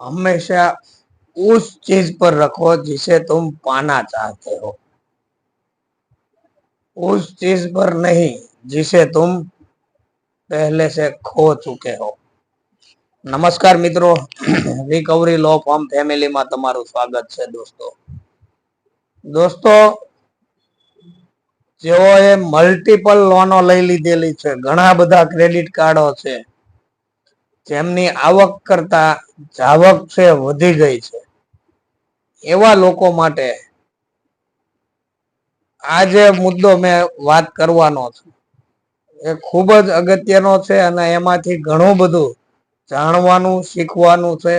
हमेशा उस चीज पर रखो जिसे तुम पाना चाहते हो उस चीज पर नहीं जिसे तुम पहले से खो चुके हो નમસ્કાર મિત્રો રિકવરી લો ફોર્મ ફેમિલીમાં તમારું સ્વાગત છે દોસ્તો દોસ્તો જેઓએ મલ્ટિપલ લોનો લઈ લીધેલી છે ઘણા બધા ક્રેડિટ કાર્ડો છે જેમની આવક કરતા જાવક છે, વધી ગઈ છે. એવા લોકો માટે આ જે મુદ્દો મેં વાત કરવાનો છું. એ ખૂબ જ અગત્યનો છે અને એમાંથી ઘણું બધું જાણવાનું, શીખવાનું છે.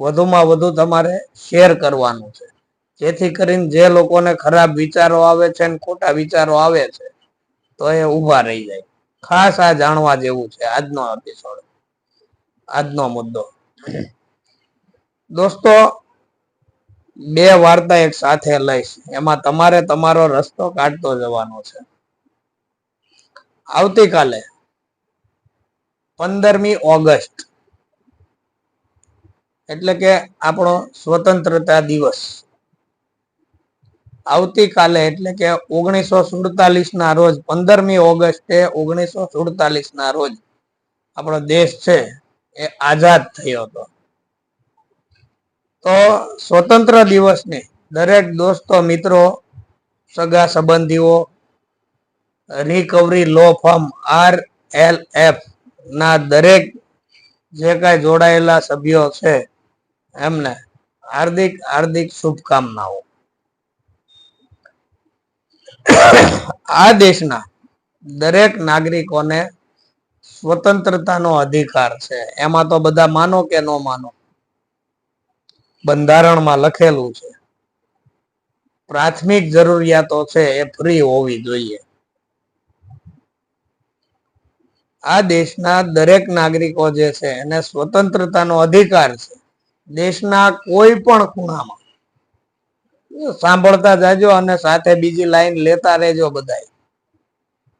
વધુમાં વધુ તમારે શેર કરવાનું છે. જેથી કરીને જે લોકોને ખરાબ વિચારો આવે છે અને ખોટા વિચારો આવે છે, તો એ ઊભા રહી જાય. ખાસ આ જાણવા જેવું છે આજનો એપિસોડ આજનો મુદ્દો. દોસ્તો, બે વાર્તા એક સાથે લઈશ. એમાં તમારે તમારો રસ્તો કાઢતો જવાનો છે. આવતીકાલે પંદરમી ઓગસ્ટ, એટલે કે આપણો સ્વતંત્રતા દિવસ. આવતીકાલે એટલે કે ઓગણીસો સુડતાલીસ ના રોજ, પંદરમી ઓગસ્ટે ઓગણીસો સુડતાલીસ ના રોજ આપણો દેશ છે. એ આઝાદ થયો હતો. તો સ્વતંત્ર દિવસની દરેક દોસ્તો, મિત્રો, સગા સંબંધીઓ recovery law firm R L F ના દરેક જે કાંઈ જોડાયેલા સભ્યો છે, એમને હાર્દિક હાર્દિક શુભકામનાઓ. આ દેશના દરેક નાગરિકોને સ્વતંત્રતાનો અધિકાર છે. એમાં તો બધા માનો કે ન માનો? બંધારણમાં લખેલું છે. પ્રાથમિક જરૂરિયાતો છે એ ફ્રી હોવી જોઈએ. આ દેશના દરેક નાગરિકો જે છે એને સ્વતંત્રતાનો અધિકાર છે. દેશના કોઈ પણ ખૂણામાં. સાંભળતા જાજો અને સાથે બીજી લાઈન લેતા રહેજો બધા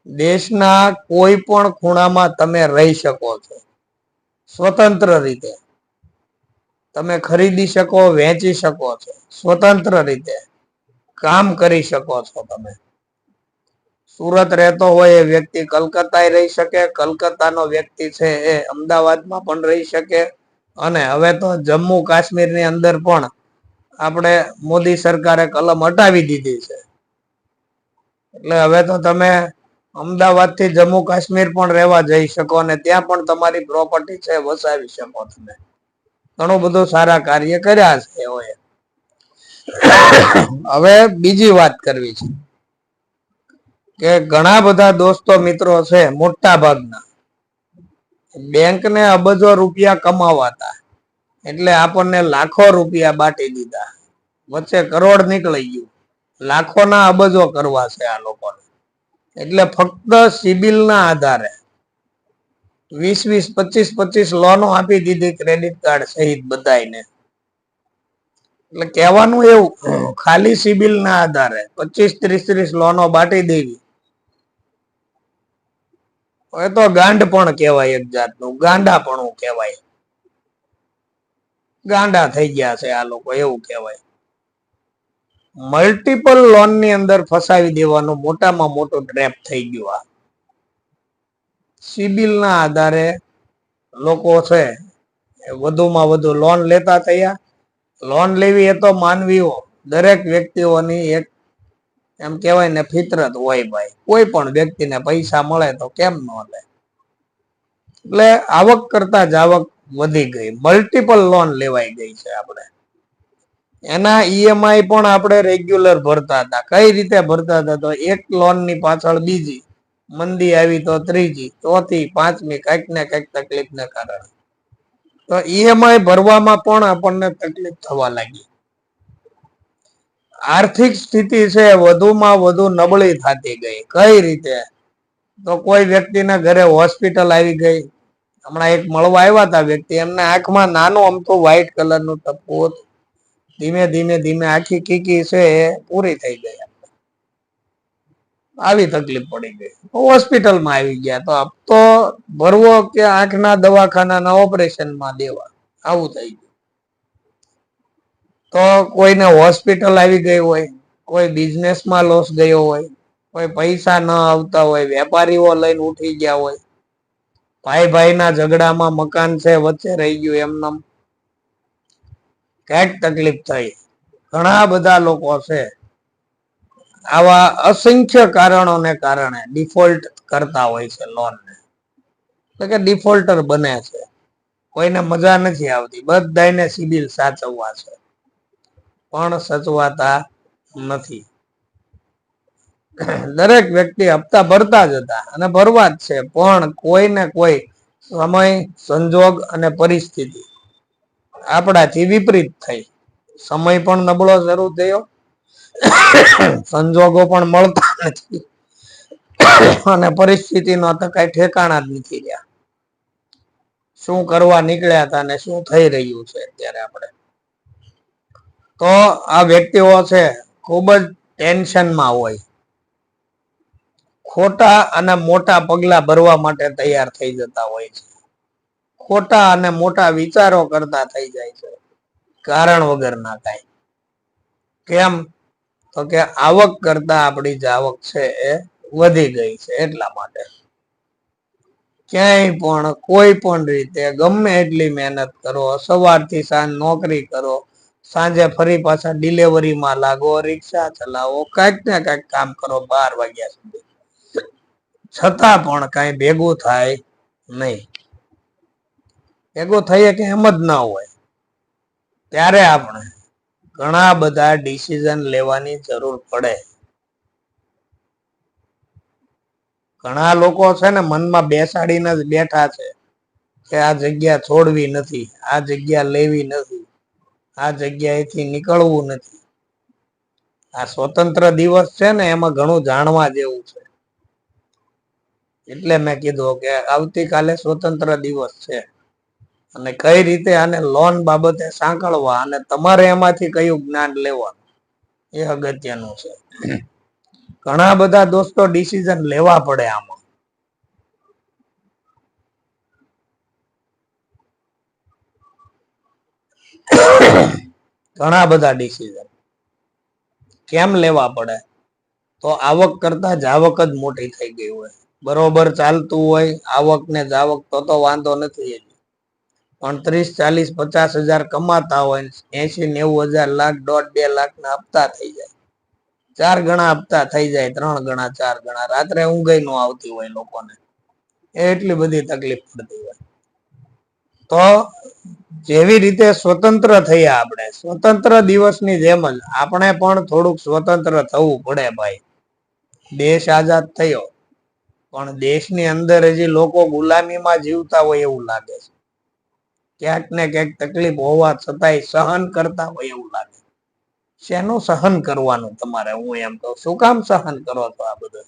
દેશના કોઈ પણ ખૂણામાં તમે રહી શકો છો. સ્વતંત્ર રીતે. તમે ખરીદી શકો, વેચી શકો છો. સ્વતંત્ર રીતે. કામ કરી શકો છો તમે. સુરત રહેતો હોય એ વ્યક્તિ કલકત્તા રહી શકે, કલકત્તાનો વ્યક્તિ છે એ અમદાવાદમાં પણ રહી શકે. અને હવે તો જમ્મુ કાશ્મીરની અંદર પણ આપણે મોદી સરકારે કલમ હટાવી દીધી છે. એટલે હવે તો તમે અમદાવાદથી જમ્મુ કાશ્મીર પણ રહેવા જઈ શકો અને ત્યાં પણ તમારી પ્રોપર્ટી છે, વસાવી શકો તમે. ઘણું બધું સારા કાર્ય કર્યા છે એઓએ. હવે બીજી વાત કરવી છે. કે ઘણા બધા દોસ્તો મિત્રો છે, મોટા ભાગના. બેંક ને અબજો રૂપિયા કમાવાતા. એટલે આપણને લાખો રૂપિયા બાટી દીધા. વચ્ચે કરોડ નીકળી ગયું. લાખોના અબજો કરવા છે આ લોકોને. એટલે ફક્ત સિબિલ ના આધારે વીસ વીસ, પચીસ પચીસ લોનો આપી દીધી ક્રેડિટ કાર્ડ સહિત બધાને એટલે કહેવાનું એવું, ખાલી સિબિલ ના આધારે પચીસ, ત્રીસ ત્રીસ લોનો બાટી દેવી. એ તો ગાંડ પણ કહેવાય એક જાતનું, ગાંડા પણ કહેવાય. ગાંડા થઈ ગયા છે આ લોકો, એવું કહેવાય. મલ્ટિપલ લોનની અંદર ફસાવી દેવાનું મોટામાં મોટું ટ્રેપ થઈ ગયું આ. સિબિલ ના આધારે લોકો છે વધુમાં વધુ લોન લેતા થયા. લોન લેવી એ તો માનવીઓ દરેક વ્યક્તિઓની એક એમ કહેવાય ને ફિતરત હોય ભાઈ. કોઈ પણ વ્યક્તિને પૈસા મળે તો કેમ ન લે? એટલે આવક કરતા જાવક વધી ગઈ. મલ્ટિપલ લોન લેવાઈ ગઈ છે આપણે. એના ઈએમઆઈ પણ આપણે રેગ્યુલર ભરતા હતા. કઈ રીતે ભરતા હતા તો એક લોનની પાછળ બીજી, મંદી આવી તો ત્રીજી, ચોથી, પાંચમી, કંઈક ને કંઈક તકલીફ ને કારણે. તો ઈએમઆઈ ભરવામાં પણ આપણને તકલીફ થવા લાગી. આર્થિક સ્થિતિ છે વધુમાં વધુ નબળી થતી ગઈ. કઈ રીતે? તો કોઈ વ્યક્તિના ઘરે હોસ્પિટલ આવી ગઈ. હમણાં એક મળવા આવ્યા હતા વ્યક્તિ. એમને આંખમાં નાનું અમથું વ્હાઈટ કલરનું ટપકું હતું. ધીમે ધીમે ધીમે આખી કીકી છે પૂરી થઈ ગઈ આવી તકલીફ પડી ગઈ. હોસ્પિટલમાં આવી ગયા તો હપ્તો ભરવો કે આંખના દવાખાનાના ઓપરેશનમાં દેવા. આવું થઈ ગયું. તો કોઈને હોસ્પિટલ આવી ગઈ હોય, કોઈ બિઝનેસમાં લોસ ગયો હોય, કોઈ પૈસા ન આવતા હોય, વેપારીઓ લઈને ઉઠી ગયા હોય ભાઈ ભાઈના ઝઘડામાં મકાન છે, વચ્ચે રહી ગયું એમનેમ. ક્યાંક તકલીફ થઈ ઘણા બધા લોકો છે, આવા અસંખ્ય કારણોને કારણે ડિફોલ્ટ કરતા હોય છે લોનને. એટલે કે ડિફોલ્ટર બને છે. કોઈને મજા નથી આવતી. બધાને સિબિલ સાચવવા છે. પણ સચવાતા નથી. દરેક વ્યક્તિ હપ્તા ભરતા જ હતા અને ભરવા જ છે. પણ કોઈ ને કોઈ સમય, સંજોગ અને પરિસ્થિતિ આપણાથી વિપરીત થઈ. સમય પણ નબળો શરૂ થયો. સંજોગો પણ મળતા નથી. અને પરિસ્થિતિનો તો કઈ ઠેકાણા જ નથી રહ્યા. શું કરવા નીકળ્યા હતા ને શું થઈ રહ્યું છે અત્યારે આપણે? તો આ વ્યક્તિઓ છે, ખૂબ જ ટેન્શનમાં હોય. ખોટા અને મોટા પગલા ભરવા માટે તૈયાર થઈ જતા હોય છે. ખોટા અને મોટા વિચારો કરતા થઈ જાય છે. કારણ વગરના કઈ. કેમ? તો કે આવક કરતા આપણી જે આવક છે એ વધી ગઈ છે એટલા માટે. ક્યાંય પણ, કોઈ પણ રીતે, ગમે એટલી મહેનત કરો, સવારથી સાંજ નોકરી કરો, સાંજે ફરી પાછા ડિલિવરીમાં લાગો, રિક્ષા ચલાવો, કાંઈક ને કાંઈક કામ કરો બાર વાગ્યા સુધી. છતાં પણ કાંઈ ભેગું થાય નહીં. ભેગું થઈએ કે એમ જ ના હોય. ત્યારે આપણે ઘણા બધા ડિસિઝન લેવાની જરૂર પડે. ઘણા લોકો છે ને મનમાં બેસાડીને જ બેઠા છે કે આ જગ્યા છોડવી નથી, આ જગ્યા લેવી નથી, આ જગ્યાએથી નીકળવું નથી. આ સ્વતંત્ર દિવસ છે ને એમાં ઘણું જાણવા જેવું છે. એટલે મેં કીધું કે આવતીકાલે સ્વતંત્ર દિવસ છે. અને કઈ રીતે આને લોન બાબતે સાંકળવા અને તમારે એમાંથી કયું જ્ઞાન લેવાનું? એ અગત્યનું છે. ઘણા બધા દોસ્તો ડિસિઝન લેવા પડે આમાં. ઘણા બધા ડિસિઝન કેમ લેવા પડે? તો આવક કરતા જાવક જ મોટી થઈ ગઈ હોય. બરોબર ચાલતું હોય આવક ને જાવક તો તો વાંધો નથી પણ ત્રીસ ચાલીસ, પચાસ હજાર કમાતા હોય એસી નેવું હજાર લાખ દોઢ, બે લાખ ના હપ્તા થઈ જાય. ચાર ગણા હપ્તા થઈ જાય, ત્રણ ગણા, ચાર ગણા. રાત્રે ઊંઘઈ નો આવતી હોય લોકોને. એટલી બધી તકલીફ પડતી હોય. તો જેવી રીતે સ્વતંત્ર થયા આપણે, સ્વતંત્ર દિવસની જેમ જ આપણે પણ થોડુંક સ્વતંત્ર થવું પડે ભાઈ. દેશ આઝાદ થયો. પણ દેશની અંદર હજી લોકો ગુલામીમાં જીવતા હોય એવું લાગે છે. ક્યાંક ને ક્યાંક તકલીફ હોવા છતાંય સહન કરતા હોય એવું લાગે. શેનું સહન કરવાનું તમારે? હું એમ કહું, શું કામ સહન કરો છો આ બધું?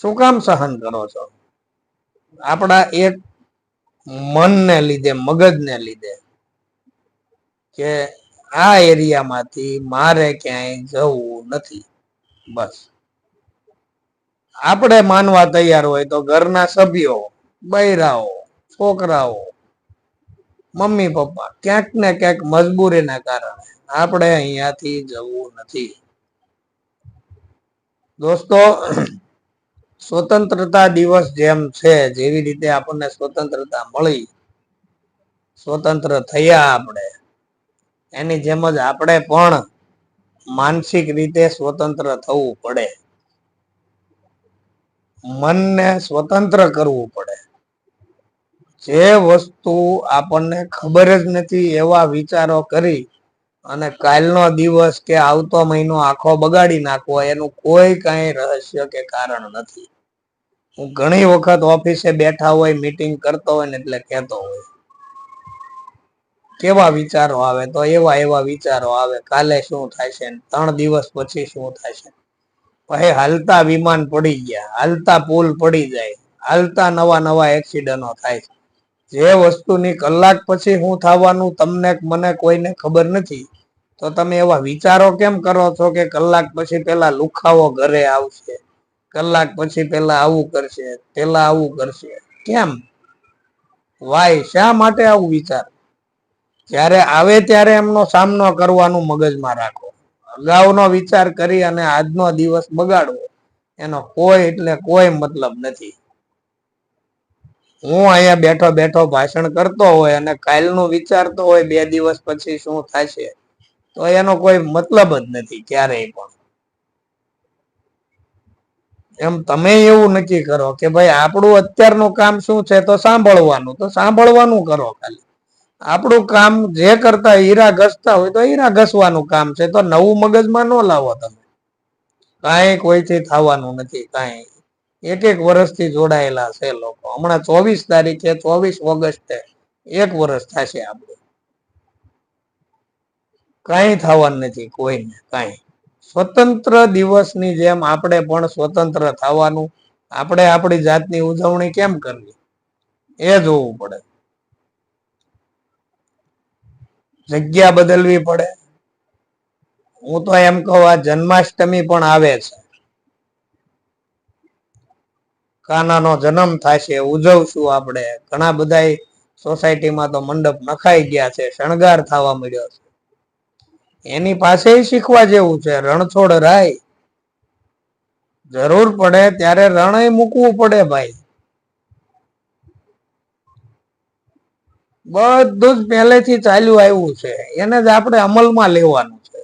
શું કામ સહન કરો છો? આપણા એક મનને લીધે, મગજને લીધે કે આ એરિયામાંથી મારે ક્યાંય જવું નથી. બસ. આપણે માનવા તૈયાર હોય તો ઘરના સભ્યો બૈરાઓ છોકરાઓ, મમ્મી, પપ્પા, ક્યાંક ને ક્યાંક મજબૂરીના કારણે આપણે અહીંયાથી જવું નથી. દોસ્તો, સ્વતંત્રતા દિવસ જેમ છે, જેવી રીતે આપણને સ્વતંત્રતા મળી, સ્વતંત્ર થયા આપણે, એની જેમ જ આપણે પણ માનસિક રીતે સ્વતંત્ર થવું પડે. મનને સ્વતંત્ર કરવું પડે. જે વસ્તુ આપણને ખબર જ નથી એવા વિચારો કરી અને કાલનો દિવસ કે આવતો મહિનો આખો બગાડી નાખવો, એનું કોઈ કઈ રહસ્ય કે કારણ નથી. હું ઘણી વખત ઓફિસે બેઠા હોય મીટિંગ કરતો હોય ને એટલે કહેતો હોય. કેવા વિચારો આવે? તો એવા એવા વિચારો આવે, કાલે શું થાય છે ત્રણ દિવસ પછી શું થાય છે પછી હાલતા વિમાન પડી ગયા, હાલતા પુલ પડી જાય, હાલતા નવા નવા એક્સિડન્ટો થાય છે. જે વસ્તુની કલાક પછી હું થવાનું તમને મને કોઈને ખબર નથી, તો તમે એવા વિચારો કેમ કરો છો કે કલાક પછી પેલા લુખાવો ઘરે આવશે, કલાક પછી પેલા આવું કરશે, પેલા આવું કરશે? કેમ? વાય, શા માટે આવું વિચાર? જ્યારે આવે ત્યારે એમનો સામનો કરવાનું મગજમાં રાખો. અગાઉનો વિચાર કરી અને આજનો દિવસ બગાડવો. એનો કોઈ એટલે કોઈ મતલબ નથી. હું અહીંયા બેઠો બેઠો ભાષણ કરતો હોય અને કાલનું વિચારતો હોય બે દિવસ પછી શું થશે, તો એનો કોઈ મતલબ જ નથી ક્યારેય પણ. એમ તમે એવું નક્કી કરો કે ભાઈ આપણું અત્યારનું કામ શું છે તો સાંભળવાનું તો સાંભળવાનું કરો ખાલી. આપણું કામ જે કરતા હીરા ઘસતા હોય તો હીરા ઘસવાનું કામ છે, તો નવું મગજમાં ન લાવો તમે. કાંઈ કોઈથી થવાનું નથી, કાંઈ. એક એક વર્ષથી જોડાયેલા છે લોકો. હમણાં ચોવીસ તારીખે, ચોવીસ ઓગસ્ટે એક વર્ષ થશે આપણું. કઈ થવાનું નથી, કોઈને કઈ. સ્વતંત્ર દિવસની જેમ આપણે પણ સ્વતંત્ર થવાનું, આપણે આપણી જાતની ઉજવણી કેમ કરવી? એ જોવું પડે. જગ્યા બદલવી પડે. હું તો એમ કહું, આ જન્માષ્ટમી પણ આવે છે. કાનાનો જન્મ થશે, ઉજવશું આપણે. ઘણા બધા સોસાયટીમાં તો મંડપ નખાઈ ગયા છે, શણગાર થવા મળ્યો છે. એની પાસે શીખવા જેવું છે, રણછોડ રાય. જરૂર પડે ત્યારે રણે મૂકવું પડે ભાઈ. બધું જ પહેલેથી ચાલ્યું આવ્યું છે, એને જ આપણે અમલમાં લેવાનું છે.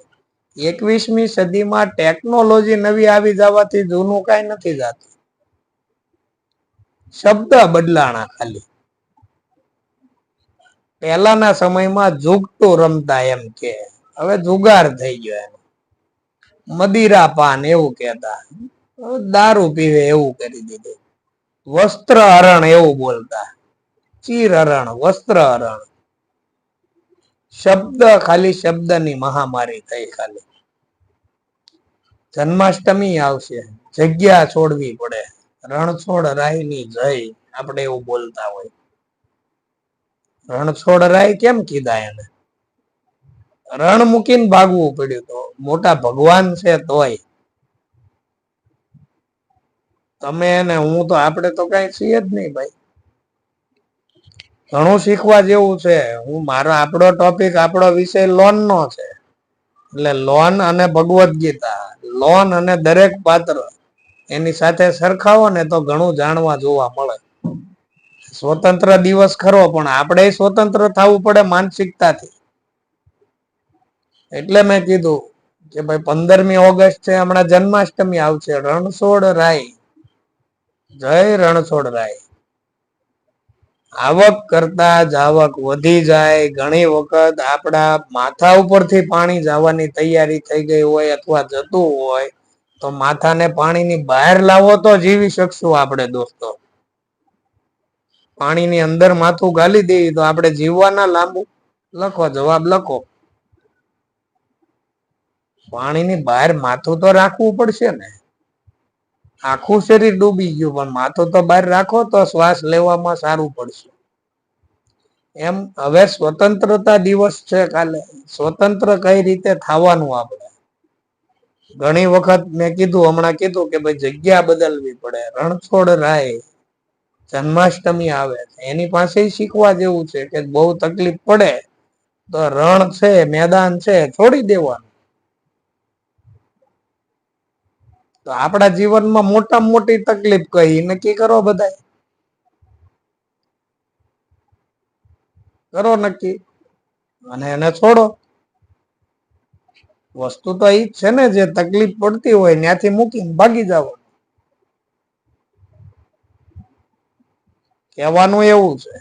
એકવીસમી સદીમાં ટેકનોલોજી નવી આવી જવાથી જૂનું કાંઈ નથી જાતું. શબ્દ બદલાણા ખાલી. પહેલાના સમયમાં જુગતું રમતા એમ કે, હવે જુગાર થઈ ગયો એનો. મદિરા પાન એવું કેતા દારૂ પીવે એવું કરી દીધું. વસ્ત્ર હરણ એવું બોલતા, ચીર હરણ, વસ્ત્ર હરણ. શબ્દ ખાલી શબ્દની મહામારી થઈ ખાલી. જન્માષ્ટમી આવશે, જગ્યા છોડવી પડે. રણછોડ રાયની જય, આપણે એવું બોલતા હોય. રણછોડ રાય કેમ કીધા એને? રણ મૂકીને ભાગવું પડ્યું તો, મોટા ભગવાન છે તોય. તમે ને હું તો, આપણે તો કઈ છીએ જ નહીં ભાઈ. ઘણું શીખવા જેવું છે. હું, મારો આપણો ટોપિક આપણો વિષય લોન નો છે. એટલે લોન અને ભગવદ્ ગીતા. લોન અને દરેક પાત્ર. એની સાથે સરખાવો ને તો ઘણું જાણવા જોવા મળે. સ્વતંત્ર દિવસ ખરો, પણ આપણે સ્વતંત્ર થવું પડે માનસિકતાથી. એટલે મેં કીધું કે ભાઈ પંદરમી ઓગસ્ટ છે, હમણાં જન્માષ્ટમી આવશે. રણછોડ રાય. જય રણછોડ રાય. આવક કરતા જ આવક વધી જાય. ઘણી વખત આપણા માથા ઉપરથી પાણી જવાની તૈયારી થઈ ગઈ હોય અથવા જતું હોય તો માથાને પાણીની બહાર લાવો તો જીવી શકશું આપણે દોસ્તો. પાણીની અંદર માથું ગાલી દઈએ તો આપણે જીવવાના લાંબુ. લખો, જવાબ લખો. પાણીની બહાર માથું તો રાખવું પડશે ને. આખું શરીર ડૂબી ગયું, પણ માથું તો બહાર રાખો તો શ્વાસ લેવામાં સારું પડશે. એમ હવે સ્વતંત્રતા દિવસ છે કાલે. સ્વતંત્ર કઈ રીતે થવાનું આપણે? ઘણી વખત મેં કીધું, હમણાં કીધું કે ભાઈ જગ્યા બદલવી પડે, રણછોડ રાય, જન્માષ્ટમી આવે એની પાસે શીખવા જેવું છે કે બહુ તકલીફ પડે તો રણ છે, મેદાન છે, છોડી દેવાનું. તો આપણા જીવનમાં મોટા મોટી તકલીફ કઈ? નક્કી કરો બધા કરો નક્કી. અને એને છોડો. વસ્તુ તો એ જ છે ને, જે તકલીફ પડતી હોય ત્યાંથી મૂકીને ભાગી જાવ કહેવાનું એવું છે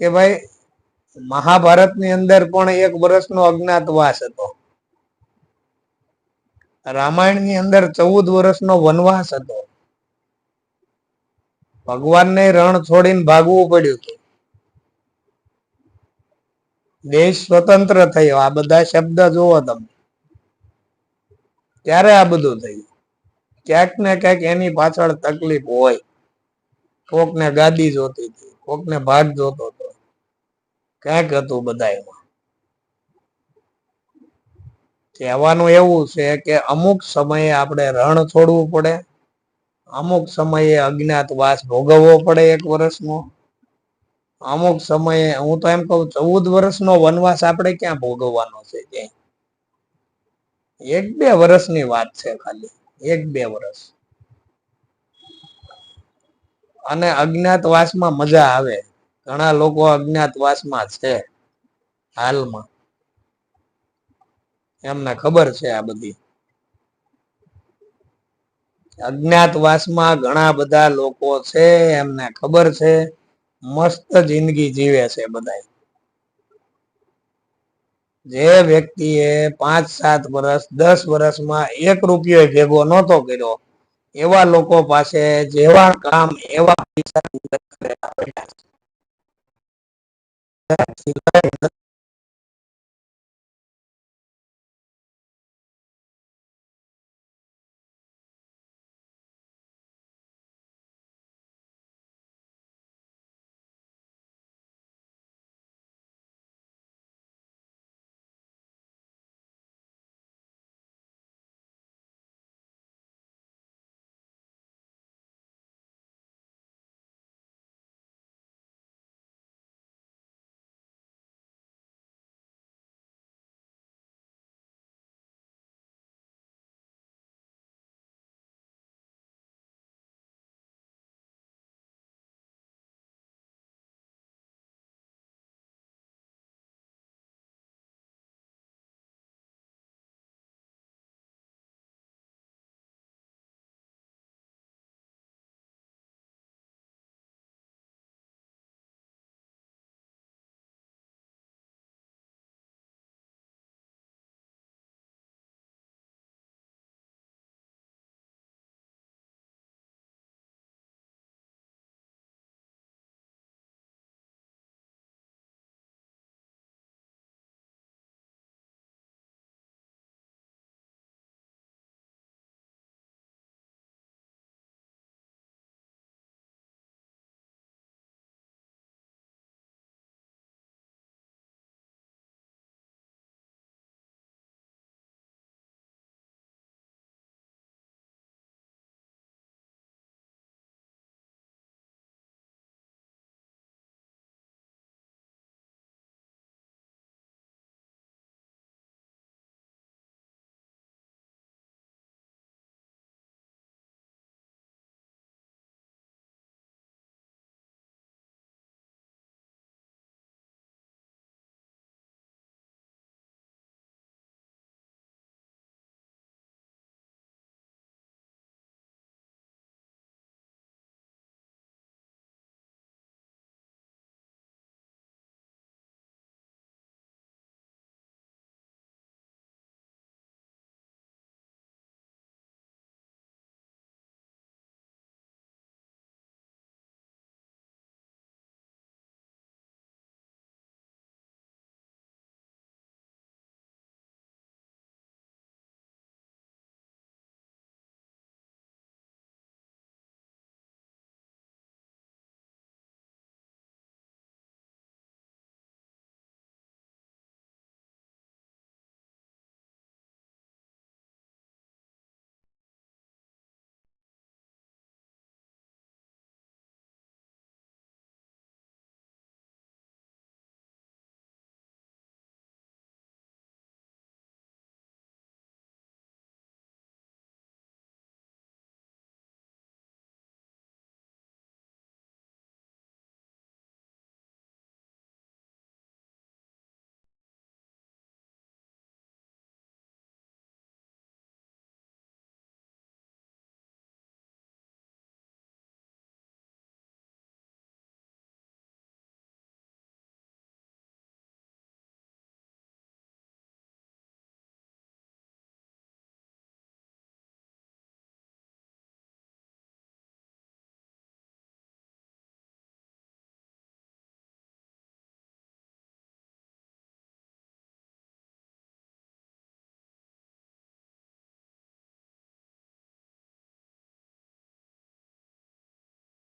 કે ભાઈ, મહાભારતની અંદર પણ એક વર્ષનો અજ્ઞાતવાસ હતો. રામાયણની અંદર ચૌદ વર્ષનો વનવાસ હતો. ભગવાનને રણ છોડીને ભાગવું પડ્યું હતું. દેશ સ્વતંત્ર થયો. આ બધા શબ્દ જુઓ તમે. ત્યારે આ બધું થયું ક્યાંક ને ક્યાંક એની પાછળ તકલીફ હોય. કોકને ગાદી જોતી હતી, કોકને ભાગ જોતો હતો. ક્યાંક હતું બધામાં કહેવાનું એવું છે કે અમુક સમયે આપણે રણ છોડવું પડે. અમુક સમયે અજ્ઞાતવાસ ભોગવવો પડે એક વર્ષનો. અમુક સમયે હું તો એમ કહું, ચૌદ વર્ષનો વનવાસ આપણે ક્યાં ભોગવવાનો છે ક્યાંય? એક બે વર્ષની વાત છે ખાલી. એક બે વર્ષ. અને અજ્ઞાતવાસમાં મજા આવે. ઘણા લોકો અજ્ઞાતવાસમાં છે હાલમાં. એમને ખબર છે આ બધી. અજ્ઞાતવાસમાં ઘણા બધા લોકો છે, એમને ખબર છે. મસ્ત જિંદગી જીવે છે બધા જે વ્યક્તિએ પાંચ, સાત વર્ષ દસ વર્ષમાં એક રૂપિયો ભેગો નહોતો કર્યો, એવા લોકો પાસે જેવા કામ, એવા પૈસા